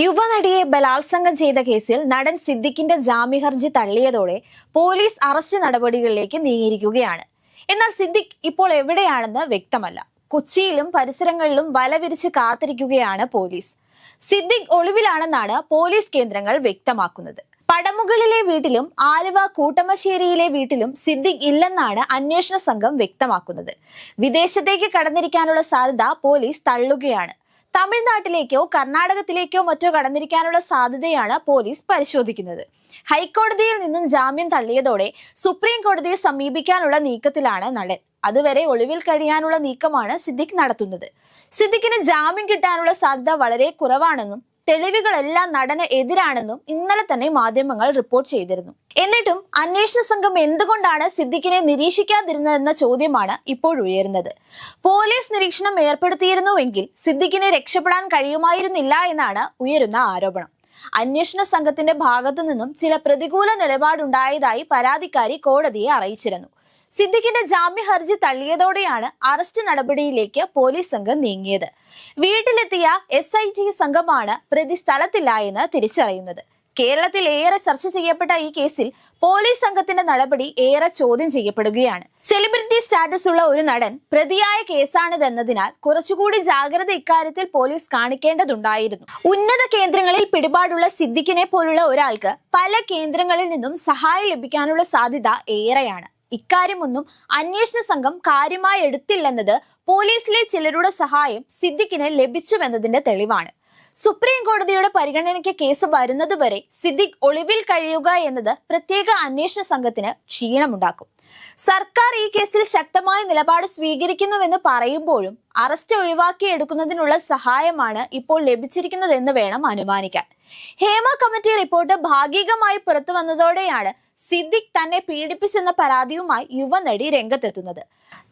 യുവനടിയെ ബലാത്സംഗം ചെയ്ത കേസിൽ നടൻ സിദ്ദിഖിന്റെ ജാമ്യഹർജി തള്ളിയതോടെ പോലീസ് അറസ്റ്റ് നടപടികളിലേക്ക് നീങ്ങിയിരിക്കുകയാണ്. എന്നാൽ സിദ്ദിഖ് ഇപ്പോൾ എവിടെയാണെന്ന് വ്യക്തമല്ല. കൊച്ചിയിലും പരിസരങ്ങളിലും വല വിരിച്ച് കാത്തിരിക്കുകയാണ് പോലീസ്. സിദ്ദിഖ് ഒളിവിലാണെന്നാണ് പോലീസ് കേന്ദ്രങ്ങൾ വ്യക്തമാക്കുന്നത്. പടമുകളിലെ വീട്ടിലും ആലുവ കൂട്ടമശ്ശേരിയിലെ വീട്ടിലും സിദ്ദിഖ് ഇല്ലെന്നാണ് അന്വേഷണ സംഘം വ്യക്തമാക്കുന്നത്. വിദേശത്തേക്ക് കടന്നിരിക്കാനുള്ള സാധ്യത പോലീസ് തള്ളുകയാണ്. തമിഴ്നാട്ടിലേക്കോ കർണാടകത്തിലേക്കോ മറ്റോ കടന്നിരിക്കാനുള്ള സാധ്യതയാണ് പോലീസ് പരിശോധിക്കുന്നത്. ഹൈക്കോടതിയിൽ നിന്നും ജാമ്യം തള്ളിയതോടെ സുപ്രീം കോടതിയെ സമീപിക്കാനുള്ള നീക്കത്തിലാണ് നടൻ. അതുവരെ ഒളിവിൽ കഴിയാനുള്ള നീക്കമാണ് സിദ്ദിഖ് നടത്തുന്നത്. സിദ്ദിഖിന് ജാമ്യം കിട്ടാനുള്ള സാധ്യത വളരെ കുറവാണെന്നും തെളിവുകളെല്ലാം നടന് എതിരാണെന്നും ഇന്നലെ തന്നെ മാധ്യമങ്ങൾ റിപ്പോർട്ട് ചെയ്തിരുന്നു. എന്നിട്ടും അന്വേഷണ സംഘം എന്തുകൊണ്ടാണ് സിദ്ദിഖിനെ നിരീക്ഷിക്കാതിരുന്നതെന്ന ചോദ്യമാണ് ഇപ്പോൾ ഉയരുന്നത്. പോലീസ് നിരീക്ഷണം ഏർപ്പെടുത്തിയിരുന്നുവെങ്കിൽ സിദ്ദിഖിനെ രക്ഷപ്പെടാൻ കഴിയുമായിരുന്നില്ല എന്നാണ് ഉയരുന്ന ആരോപണം. അന്വേഷണ സംഘത്തിന്റെ ഭാഗത്തു നിന്നും ചില പ്രതികൂല നിലപാടുണ്ടായതായി പരാതിക്കാരി കോടതിയെ അറിയിച്ചിരുന്നു. സിദ്ദിഖിന്റെ ജാമ്യ ഹർജി തള്ളിയതോടെയാണ് അറസ്റ്റ് നടപടിയിലേക്ക് പോലീസ് സംഘം നീങ്ങിയത്. വീട്ടിലെത്തിയ എസ് ഐ ജി സംഘമാണ് പ്രതി സ്ഥലത്തില്ലായെന്ന് തിരിച്ചറിയുന്നത്. കേരളത്തിൽ ഏറെ ചർച്ച ചെയ്യപ്പെട്ട ഈ കേസിൽ പോലീസ് സംഘത്തിന്റെ നടപടി ഏറെ ചോദ്യം ചെയ്യപ്പെടുകയാണ്. സെലിബ്രിറ്റി സ്റ്റാറ്റസ് ഉള്ള ഒരു നടൻ പ്രതിയായ കേസാണിതെന്നതിനാൽ കുറച്ചുകൂടി ജാഗ്രത ഇക്കാര്യത്തിൽ പോലീസ് കാണിക്കേണ്ടതുണ്ടായിരുന്നു. ഉന്നത കേന്ദ്രങ്ങളിൽ പിടിപാടുള്ള സിദ്ദിഖിനെ പോലുള്ള ഒരാൾക്ക് പല കേന്ദ്രങ്ങളിൽ നിന്നും സഹായം ലഭിക്കാനുള്ള സാധ്യത ഏറെയാണ്. ഇക്കാര്യമൊന്നും അന്വേഷണ സംഘം കാര്യമായി എടുത്തില്ലെന്നത് പോലീസിലെ ചിലരുടെ സഹായം സിദ്ദിഖിന് ലഭിച്ചുവെന്നതിന്റെ തെളിവാണ്. സുപ്രീം കോടതിയുടെ പരിഗണനയ്ക്ക് കേസ് വരുന്നതുവരെ സിദ്ദിഖ് ഒളിവിൽ കഴിയുക എന്നത് പ്രത്യേക അന്വേഷണ സംഘത്തിന് ക്ഷീണമുണ്ടാക്കും. സർക്കാർ ഈ കേസിൽ ശക്തമായ നിലപാട് സ്വീകരിക്കുന്നുവെന്ന് പറയുമ്പോഴും അറസ്റ്റ് ഒഴിവാക്കിയെടുക്കുന്നതിനുള്ള സഹായമാണ് ഇപ്പോൾ ലഭിച്ചിരിക്കുന്നതെന്ന് വേണം അനുമാനിക്കാൻ. ഹേമ കമ്മിറ്റി റിപ്പോർട്ട് ഭാഗികമായി പുറത്തു വന്നതോടെയാണ് സിദ്ദിഖ് തന്നെ പീഡിപ്പിച്ചെന്ന പരാതിയുമായി യുവനടി രംഗത്തെത്തുന്നത്.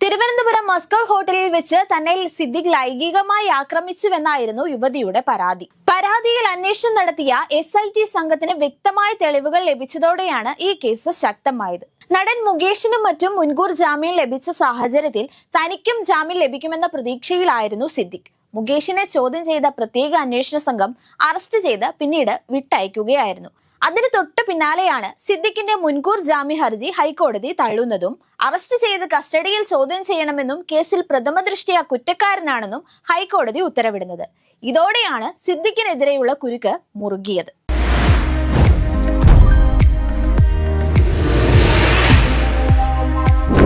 തിരുവനന്തപുരം മസ്കോ ഹോട്ടലിൽ വെച്ച് തന്നെ സിദ്ദിഖ് ലൈംഗികമായി ആക്രമിച്ചുവെന്നായിരുന്നു യുവതിയുടെ പരാതി. പരാതിയിൽ അന്വേഷണം നടത്തിയ എസ് ഐ ടി സംഘത്തിന് വ്യക്തമായ തെളിവുകൾ ലഭിച്ചതോടെയാണ് ഈ കേസ് ശക്തമായത്. നടൻ മുകേഷിനും മറ്റും മുൻകൂർ ജാമ്യം ലഭിച്ച സാഹചര്യത്തിൽ തനിക്കും ജാമ്യം ലഭിക്കുമെന്ന പ്രതീക്ഷയിലായിരുന്നു സിദ്ദിഖ്. മുകേഷിനെ ചോദ്യം ചെയ്ത പ്രത്യേക അന്വേഷണ സംഘം അറസ്റ്റ് ചെയ്ത് പിന്നീട് വിട്ടയക്കുകയായിരുന്നു. അതിന് തൊട്ടു പിന്നാലെയാണ് സിദ്ദിഖിന്റെ മുൻകൂർ ജാമ്യ ഹർജി ഹൈക്കോടതി തള്ളുന്നതും അറസ്റ്റ് ചെയ്ത് കസ്റ്റഡിയിൽ ചോദ്യം ചെയ്യണമെന്നും കേസിൽ പ്രഥമ ദൃഷ്ടിയ കുറ്റക്കാരനാണെന്നും ഹൈക്കോടതി ഉത്തരവിടുന്നത്. ഇതോടെയാണ് സിദ്ദിഖിനെതിരെയുള്ള കുരുക്ക് മുറുകിയത്.